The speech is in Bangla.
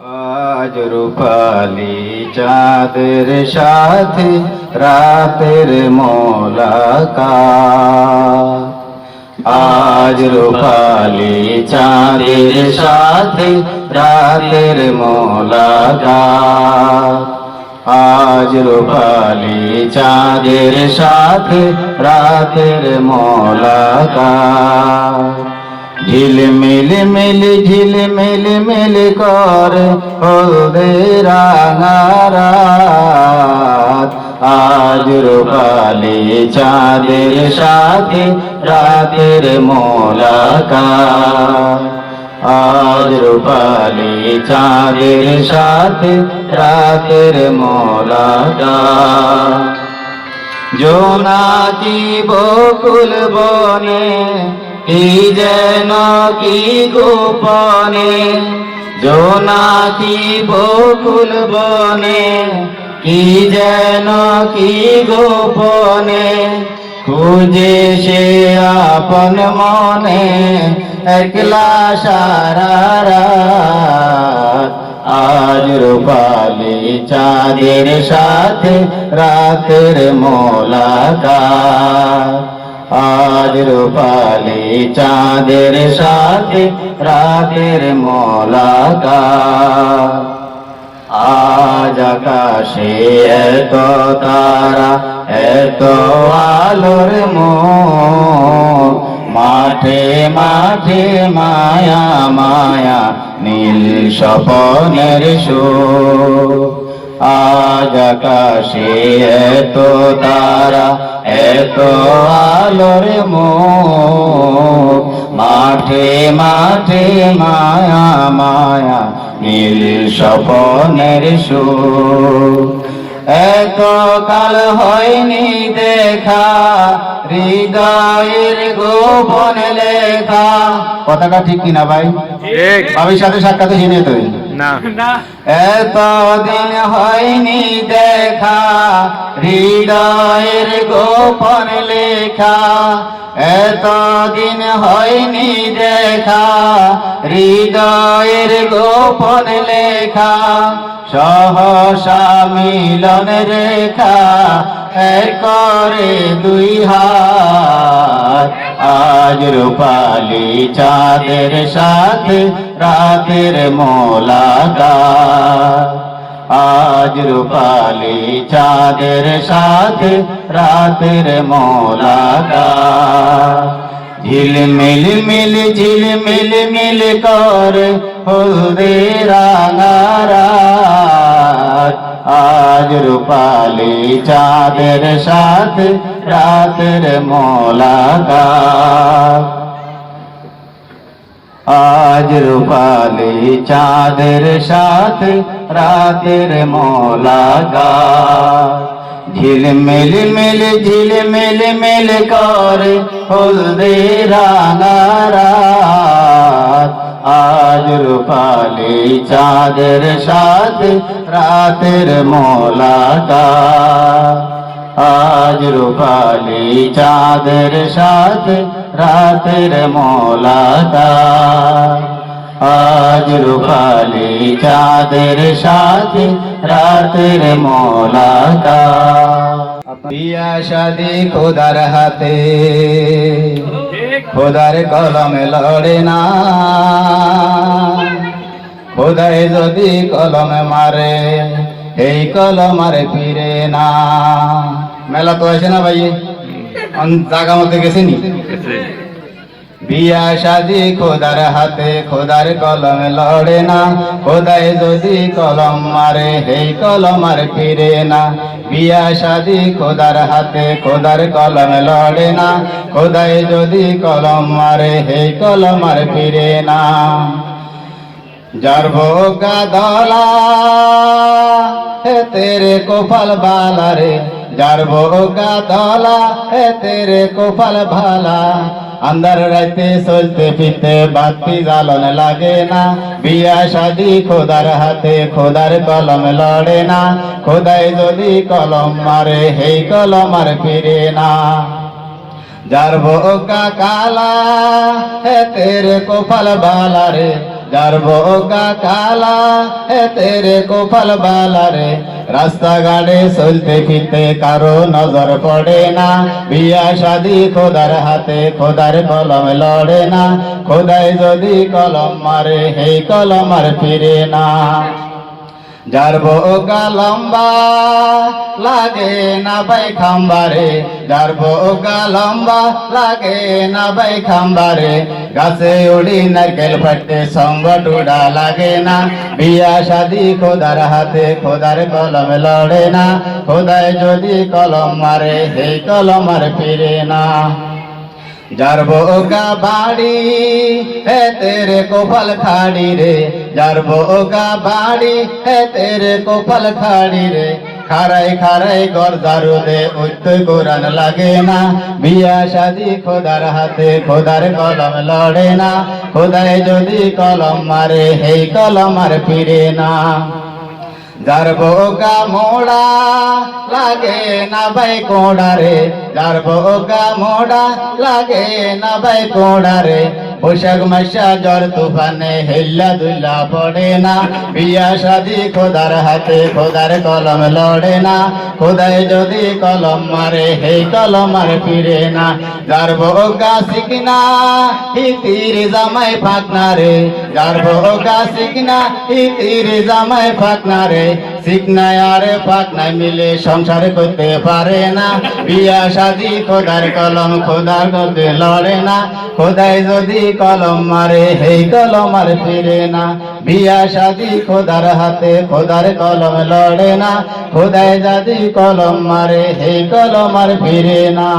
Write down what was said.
আজ রূপালি চাঁদের সাথে রাতের মোলাকাত। আজ রূপালি চাঁদের সাথে রাতের মোলাকাত। আজ রূপালি চাঁদের সাথে রাতের মোলাকাত। ঝিলমিল মিল ঝিলমিল মিল কর হলদে রাঙারাত আজ রূপালি চাঁদের সাথে রাতের মোলাকাত। আজ রূপালি চাঁদের সাথে রাতের মোলাকাত। জোনাকি বকুল বনে কি যেন কি গোপনে জোনাকি বকুল বনে, কি যেন কি গোপনে, খুঁজে সে আপন মনে, একলা সারা আজ রূপালি চাঁদের সাথে রাতের মোলাকাত। আজ রূপালি চাঁদের সাথে রাতের মোলাকাত আজ আকাশে এত তারা, এত আলোর মন মাঠে মাঠে মায়া মায়া, নীল স্বপনের সুর। আজ আকাশে এত তারা এত আলোর মন মাঠে মাঠে মায়া মায়া নীল স্বপনের সুর এত কাল হয়নি দেখা হৃদয়ের গোপন লেখা। কথাটা ঠিক কিনা ভাই? ভাবির সাথে সাক্ষাৎ হিনে তুই না। এত দিন হয়নি দেখা হৃদয়ের গোপন লেখা। এত দিন হয়নি দেখা হৃদয়ের গোপন লেখা। সহসা মিলন রেখা করে দুই হাত। আজ রূপালি চাঁদের সাথে রাতের মোলাকাত। আজ রূপালি চাঁদের সাথে রাতের মোলাকাত। ঝিলমিল মিল ঝিলমিল মিল কর হলদে রাঙারাত আজ রূপালি চাঁদের সাথে রাতের মোলাকাত। আজ রূপালি চাঁদের সাথে রাতের মোলাকাত ঝিলমিল মিল ঝিলমিল মিল করে হলদে রাঙারাত আজ রূপালি চাঁদের সাথে রাতের মোলাকাত আজ রূপালি চাঁদের সাথে রাতের মোলাকাত আজ রূপালি চাঁদের সাথে রাতের মোলাকাত বিয়া শাদি খোদার হাতে, খোদার কলমে লড়ে না। খোদায় যদি কলমে মারে, এই কলম আর ফিরে না। মেলা তো আছে না ভাই। জাগা মধ্যে গেছিনি? বিয়া শাদি খোদার হাতে, খোদার কলম লড়ে না। খোদায় যদি কলম মারে এই কলম আর ফিরে না। বিয়া শাদি খোদার হাতে, খোদার কলম লড়ে না। খোদায় যদি কলম মারে এই কলম আর ফিরে না। যার ভোগা দলা তেরে কোপাল বালা রে যার ভোগা দলা হে তেরে কোপাল ভালা। আন্দার রাইতে চলতে ফিরতে বাতি জ্বালন লাগে না। বিয়া শাদি খোদার হাতে, খোদার কলম লড়ে না। খোদায় যদি কলম মারে হেই কলম আর ফিরে না। যার ভোগা কালা হে তেরে কোপাল বালা রে। যার বোকা কালা হে তেরে কোপাল বালা রে। রাস্তাঘাটে চলতে ফিরতে কারও নজর পড়ে না। বিয়া শাদি খোদার হাতে, খোদার কলম লড়ে না। খোদায় যদি কলম মারে হে কলম আর ফিরে না। যার বোকা লম্বা লাগে না বাই খাম্বারে, যার বোকা লম্বা লাগে না বাই খাম্বারে। গাছে উড়ি নারকেল ফাটতে সঙ্গ টুডা লাগে না। বিয়া শাদি খোদার হাতে খোদার কলম লড়ে না। খোদায় যদি কলম মারে, সেই কলম আর ফিরে না। যার বোকা বাড়ি, হে তেরে কোপাল খাড়ি রে। যার বাড়ি, হে তেরে কোপাল খাড়ি রে। খারাই খারাই গর দারুদে উত্তর কোরআন লাগে না। বিয়া, শাদি, খোদার হাতে খোদার কলম লড়ে না। খোদায় যদি কলম মারে হেই কলম আর ফিরে না। যার মোড়া লাগে না ভাই কোড়া রে যার বোকা মোড়া লাগে না ভাই কোড়া বৈশাখ মাসা জ্বর তুফানে হেল্লা দুল্লা পড়ে না। বিয়া শাদি খোদার হাতে খোদার কলম লড়ে না। খোদায় যদি কলম মারে হে কলম আর ফিরে না। যার বোকা শিখনা হি তীর জামাই ফাঁকনা রে যার বোকা শিখনা হি তীর জামাই ফাঁকনা রে শিখনা আর ফাঁকনা মিলে সংসার করতে পারে না। বিয়া শাদি খোদার কলম, খোদার করতে লড়ে না। খোদায় যদি কলম মারে হেই কলম আর ফিরে না। বিয়া শাদি খোদার হাতে, খোদার কলম লড়ে না। খোদায় যদি কলম মারে হেই কলম আর ফিরে না।